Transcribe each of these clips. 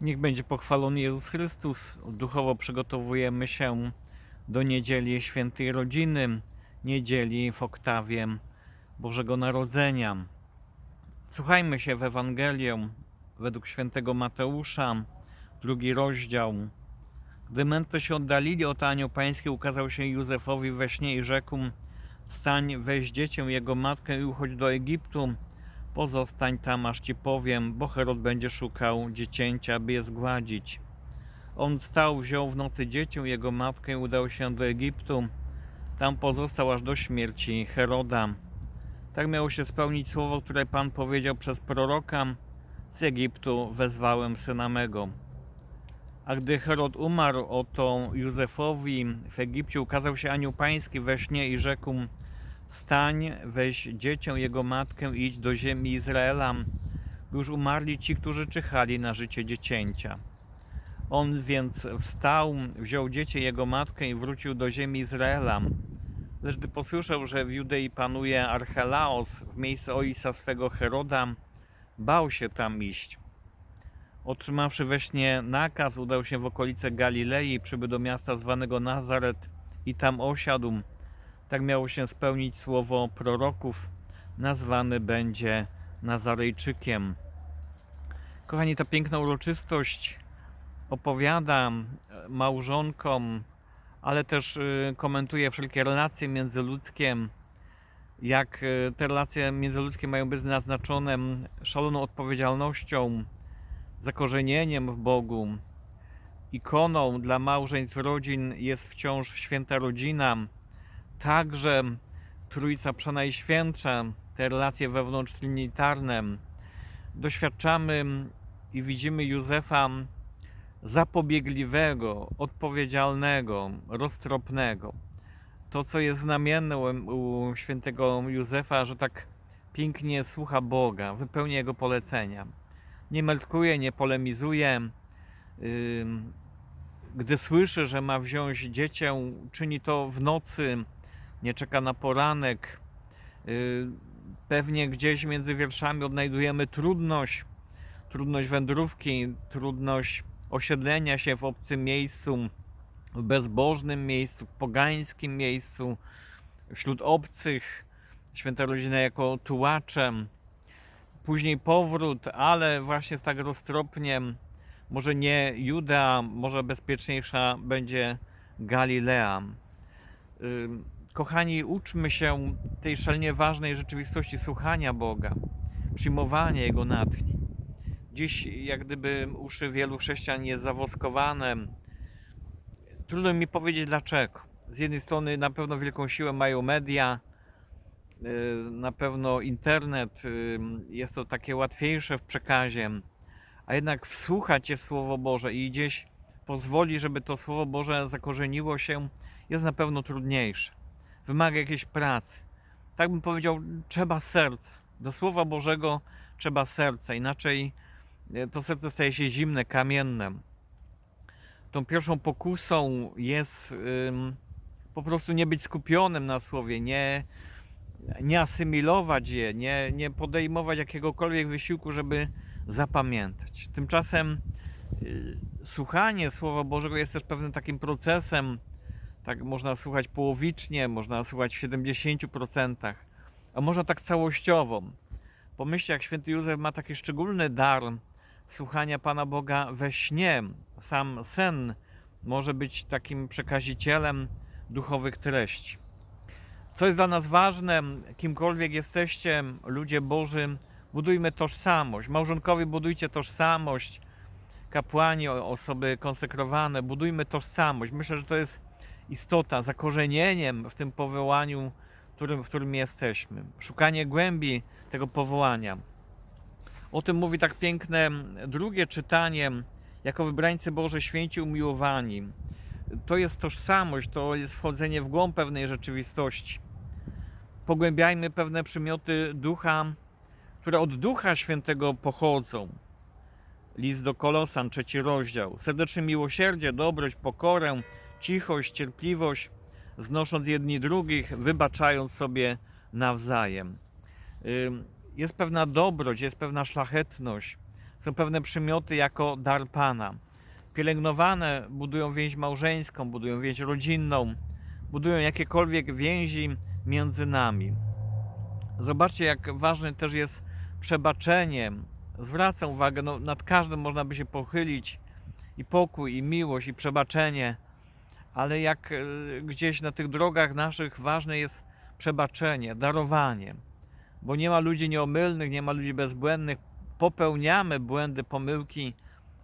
Niech będzie pochwalony Jezus Chrystus. Duchowo przygotowujemy się do niedzieli świętej rodziny, niedzieli w oktawie Bożego Narodzenia. Słuchajmy się w Ewangelię według świętego Mateusza, drugi rozdział. Gdy mędrcy się oddalili od anioł pański, ukazał się Józefowi we śnie i rzekł: Wstań, weź dziecię, jego matkę i uchodź do Egiptu. Pozostań tam, aż ci powiem, bo Herod będzie szukał dziecięcia, by je zgładzić. On stał, wziął w nocy dziecię, jego matkę i udał się do Egiptu. Tam pozostał aż do śmierci Heroda. Tak miało się spełnić słowo, które Pan powiedział przez proroka: Z Egiptu wezwałem syna mego. A gdy Herod umarł, oto Józefowi w Egipcie ukazał się anioł pański we śnie i rzekł: Wstań, weź dziecię, jego matkę i idź do ziemi Izraela, już umarli ci, którzy czyhali na życie dziecięcia. On więc wstał, wziął dziecię, jego matkę i wrócił do ziemi Izraela. Lecz gdy posłyszał, że w Judei panuje Archelaos w miejscu ojca swego Heroda, bał się tam iść. Otrzymawszy we śnie nakaz, udał się w okolice Galilei, przybył do miasta zwanego Nazaret i tam osiadł. Tak miało się spełnić słowo proroków, nazwany będzie Nazarejczykiem. Kochani, ta piękna uroczystość opowiada e, małżonkom, ale też y, komentuje wszelkie relacje międzyludzkie, jak y, te relacje międzyludzkie mają być naznaczone szaloną odpowiedzialnością, zakorzenieniem w Bogu. Ikoną dla małżeństw rodzin jest wciąż święta rodzina, także Trójca Przenajświętsza, te relacje wewnątrztrinitarne. Doświadczamy i widzimy Józefa zapobiegliwego, odpowiedzialnego, roztropnego. To, co jest znamienne u świętego Józefa, że tak pięknie słucha Boga, wypełnia Jego polecenia. Nie meldkuje, nie polemizuje. Gdy słyszy, że ma wziąć dziecię, czyni to w nocy, nie czeka na poranek. Yy, Pewnie gdzieś między wierszami odnajdujemy trudność, trudność wędrówki, trudność osiedlenia się w obcym miejscu, w bezbożnym miejscu, w pogańskim miejscu, wśród obcych. Święta rodzina jako tułaczem. Później powrót, ale właśnie tak roztropnie, może nie Juda, może bezpieczniejsza będzie Galilea. Ym, Kochani, uczmy się tej szalenie ważnej rzeczywistości słuchania Boga, przyjmowania Jego natchnień. Dziś, jak gdyby uszy wielu chrześcijan jest zawoskowane. Trudno mi powiedzieć dlaczego. Z jednej strony na pewno wielką siłę mają media, yy, na pewno internet, yy, jest to takie łatwiejsze w przekazie, a jednak wsłuchać się w Słowo Boże i gdzieś pozwoli, żeby to Słowo Boże zakorzeniło się, jest na pewno trudniejsze. Wymaga jakiejś pracy. Tak bym powiedział, trzeba serca. Do Słowa Bożego trzeba serca, inaczej e, to serce staje się zimne, kamienne. Tą pierwszą pokusą jest ym, po prostu nie być skupionym na słowie, nie, nie asymilować je, nie, nie podejmować jakiegokolwiek wysiłku, żeby zapamiętać. Tymczasem y, słuchanie Słowa Bożego jest też pewnym takim procesem, tak można słuchać połowicznie, można słuchać w 70%, a można tak całościowo. Pomyślcie, jak święty Józef ma taki szczególny dar słuchania Pana Boga we śnie. Sam sen może być takim przekazicielem duchowych treści. Co jest dla nas ważne, kimkolwiek jesteście, ludzie Boży, budujmy tożsamość. Małżonkowie, budujcie tożsamość. Kapłani, osoby konsekrowane, budujmy tożsamość. Myślę, że to jest istota, zakorzenieniem w tym powołaniu, w którym, w którym jesteśmy. Szukanie głębi tego powołania. O tym mówi tak piękne drugie czytanie, jako wybrańcy Boże święci umiłowani. To jest tożsamość, to jest wchodzenie w głąb pewnej rzeczywistości. Pogłębiajmy pewne przymioty ducha, które od Ducha Świętego pochodzą. List do Kolosan, trzeci rozdział. Serdeczne miłosierdzie, dobroć, pokorę, cichość, cierpliwość, znosząc jedni drugich, wybaczając sobie nawzajem. Jest pewna dobroć, jest pewna szlachetność, są pewne przymioty jako dar Pana. Pielęgnowane budują więź małżeńską, budują więź rodzinną, budują jakiekolwiek więzi między nami. Zobaczcie, jak ważne też jest przebaczenie. Zwracam uwagę, no, nad każdym można by się pochylić i pokój, i miłość, i przebaczenie, ale jak e, gdzieś na tych drogach naszych ważne jest przebaczenie, darowanie, bo nie ma ludzi nieomylnych, nie ma ludzi bezbłędnych, popełniamy błędy, pomyłki,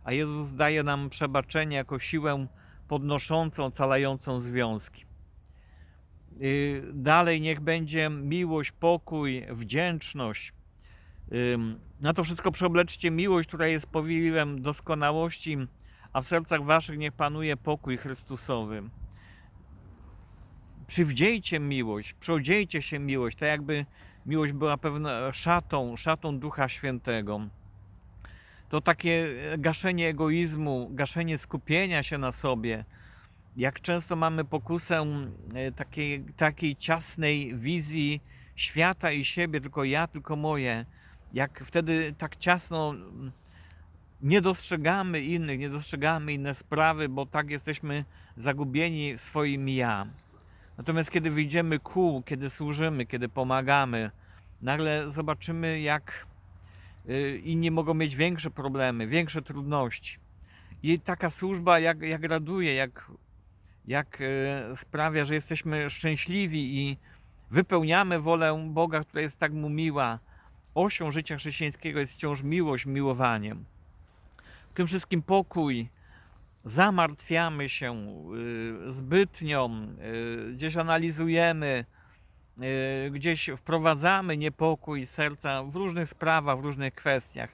a Jezus daje nam przebaczenie jako siłę podnoszącą, calającą związki. Y, Dalej niech będzie miłość, pokój, wdzięczność. Na to wszystko przeobleczcie miłość, która jest powiewem doskonałości, a w sercach waszych niech panuje pokój Chrystusowy. Przywdziejcie miłość, przyodziejcie się miłość, tak jakby miłość była pewną szatą, szatą Ducha Świętego. To takie gaszenie egoizmu, gaszenie skupienia się na sobie, jak często mamy pokusę e, takiej, takiej ciasnej wizji świata i siebie, tylko ja, tylko moje, jak wtedy tak ciasno nie dostrzegamy innych, nie dostrzegamy inne sprawy, bo tak jesteśmy zagubieni w swoim ja. Natomiast kiedy wyjdziemy ku, kiedy służymy, kiedy pomagamy, nagle zobaczymy, jak y, inni mogą mieć większe problemy, większe trudności. I taka służba, jak, jak raduje, jak jak e, sprawia, że jesteśmy szczęśliwi i wypełniamy wolę Boga, która jest tak mu miła. Osią życia chrześcijańskiego jest wciąż miłość, miłowaniem. Tym wszystkim pokój. Zamartwiamy się y, zbytnio, y, gdzieś analizujemy, y, gdzieś wprowadzamy niepokój serca w różnych sprawach, w różnych kwestiach.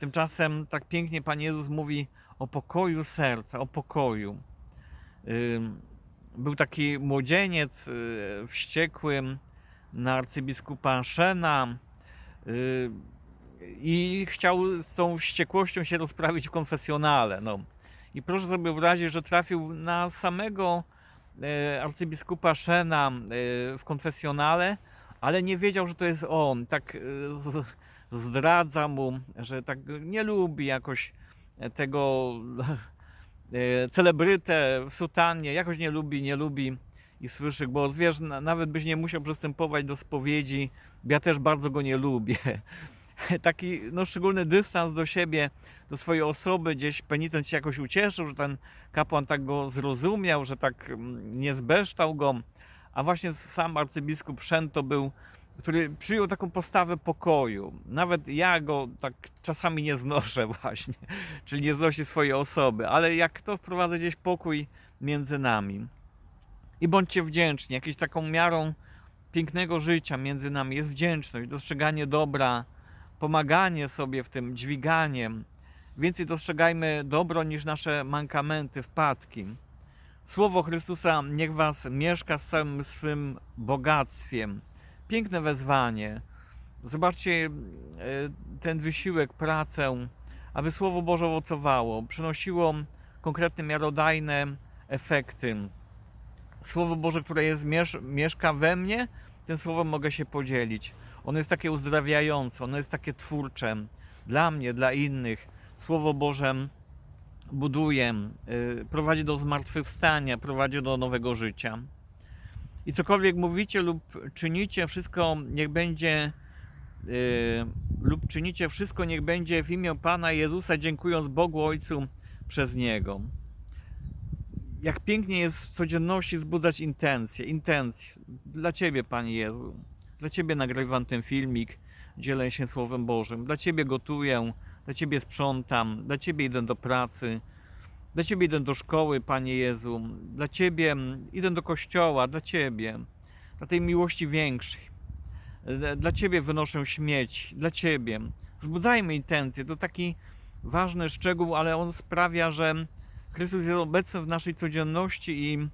Tymczasem tak pięknie Pan Jezus mówi o pokoju serca, o pokoju. Był taki młodzieniec wściekły na arcybiskupa Szena i chciał z tą wściekłością się rozprawić w konfesjonale. No. I proszę sobie wyobrazić, że trafił na samego e, arcybiskupa Szena e, w konfesjonale, ale nie wiedział, że to jest on. Tak e, zdradza mu, że tak nie lubi jakoś tego celebrytę w sutannie, jakoś nie lubi, nie lubi i słyszy głos. Wiesz, na- nawet byś nie musiał przystępować do spowiedzi, ja też bardzo go nie lubię. Taki no, szczególny dystans do siebie, do swojej osoby, gdzieś penitent się jakoś ucieszył, że ten kapłan tak go zrozumiał, że tak mm, nie zbeształ go, a właśnie sam arcybiskup Szent to był, który przyjął taką postawę pokoju. Nawet ja go tak czasami nie znoszę właśnie, czyli nie znosi swojej osoby, ale jak to wprowadza gdzieś pokój między nami. I bądźcie wdzięczni, jakąś taką miarą pięknego życia między nami jest wdzięczność, dostrzeganie dobra, pomaganie sobie w tym, dźwiganiem. Więcej dostrzegajmy dobro niż nasze mankamenty, wpadki. Słowo Chrystusa niech was mieszka z całym swym bogactwem. Piękne wezwanie. Zobaczcie e, ten wysiłek, pracę, aby Słowo Boże owocowało, przynosiło konkretne, miarodajne efekty. Słowo Boże, które jest, miesz, mieszka we mnie, tym słowem mogę się podzielić. Ono jest takie uzdrawiające, ono jest takie twórcze dla mnie, dla innych. Słowo Boże buduje, y, prowadzi do zmartwychwstania, prowadzi do nowego życia. I cokolwiek mówicie lub czynicie, wszystko niech będzie y, lub czynicie wszystko niech będzie w imię Pana Jezusa, dziękując Bogu Ojcu przez Niego. Jak pięknie jest w codzienności wzbudzać intencje, intencje dla Ciebie, Panie Jezu. Dla Ciebie nagrywam ten filmik, dzielę się Słowem Bożym. Dla Ciebie gotuję, dla Ciebie sprzątam, dla Ciebie idę do pracy, dla Ciebie idę do szkoły, Panie Jezu. Dla Ciebie idę do kościoła, dla Ciebie. Dla tej miłości większej. Dla- Ciebie wynoszę śmieć, dla Ciebie. Wzbudzajmy intencje. To taki ważny szczegół, ale on sprawia, że Chrystus jest obecny w naszej codzienności i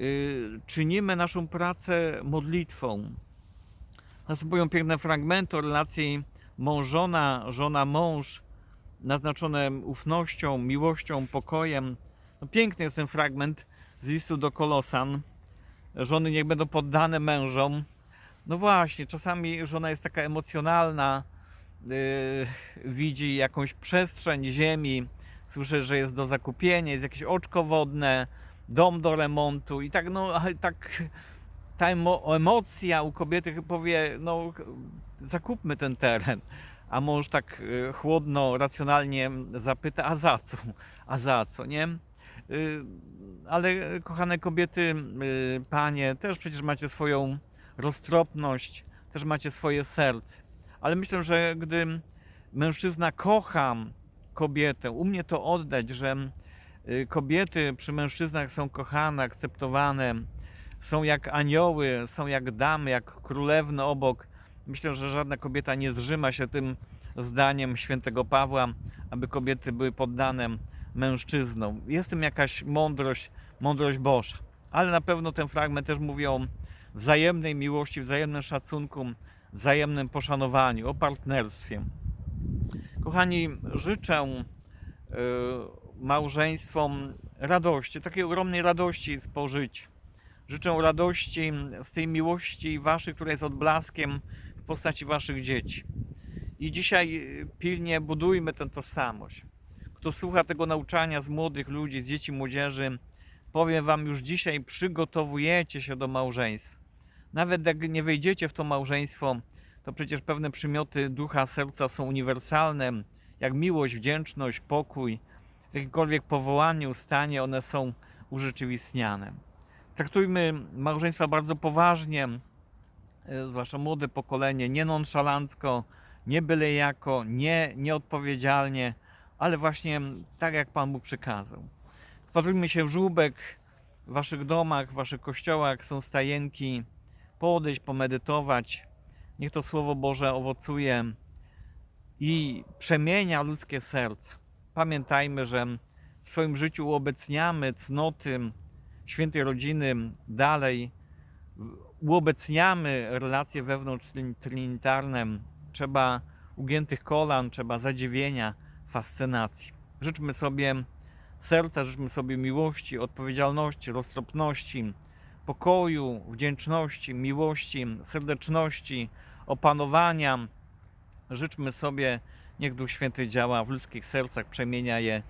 y, czynimy naszą pracę modlitwą. Następują piękne fragmenty o relacji mąż-żona, żona-mąż, naznaczone ufnością, miłością, pokojem. No, piękny jest ten fragment z listu do Kolosan. Żony niech będą poddane mężom. No właśnie, czasami żona jest taka emocjonalna, widzi jakąś przestrzeń ziemi, słyszy, że jest do zakupienia, jest jakieś oczko wodne, dom do remontu i tak, no, tak ta emo, emocja u kobiety powie, no, zakupmy ten teren. A mąż tak y, chłodno, racjonalnie zapyta, a za co? A za co, nie? Y, Ale kochane kobiety, y, panie, też przecież macie swoją roztropność, też macie swoje serce. Ale myślę, że gdy mężczyzna kocha kobietę, umie to oddać, że kobiety przy mężczyznach są kochane, akceptowane, są jak anioły, są jak damy, jak królewny obok. Myślę, że żadna kobieta nie zrzyma się tym zdaniem świętego Pawła, aby kobiety były poddane mężczyznom. Jest w tym jakaś mądrość, mądrość Boża. Ale na pewno ten fragment też mówi o wzajemnej miłości, wzajemnym szacunku, wzajemnym poszanowaniu, o partnerstwie. Kochani, życzę y, małżeństwom radości, takiej ogromnej radości spożyć. Życzę radości z tej miłości waszej, która jest odblaskiem w postaci waszych dzieci. I dzisiaj y, pilnie budujmy tę tożsamość. Kto słucha tego nauczania z młodych ludzi, z dzieci, młodzieży, powiem wam już dzisiaj, przygotowujecie się do małżeństwa. Nawet jak nie wejdziecie w to małżeństwo, to przecież pewne przymioty ducha, serca są uniwersalne, jak miłość, wdzięczność, pokój, w jakimkolwiek powołaniu, stanie, one są urzeczywistniane. Traktujmy małżeństwa bardzo poważnie, e, zwłaszcza młode pokolenie, nie nonszalancko, nie byle jako, nie nieodpowiedzialnie, ale właśnie tak, jak Pan Bóg przykazał. Wpatrujmy się w żłóbek w waszych domach, w waszych kościołach, są stajenki, podejść, pomedytować. Niech to Słowo Boże owocuje i przemienia ludzkie serca. Pamiętajmy, że w swoim życiu uobecniamy cnoty świętej rodziny dalej, uobecniamy relacje wewnątrztrinitarne. Trzeba ugiętych kolan, trzeba zadziwienia, fascynacji. Życzmy sobie serca, życzmy sobie miłości, odpowiedzialności, roztropności, pokoju, wdzięczności, miłości, serdeczności, opanowania. Życzmy sobie, niech Duch Święty działa w ludzkich sercach, przemienia je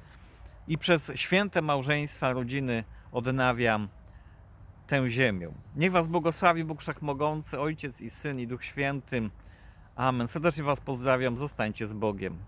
i przez święte małżeństwa rodziny odnawia tę ziemię. Niech Was błogosławi Bóg Wszechmogący, Ojciec i Syn i Duch Święty. Amen. Serdecznie Was pozdrawiam. Zostańcie z Bogiem.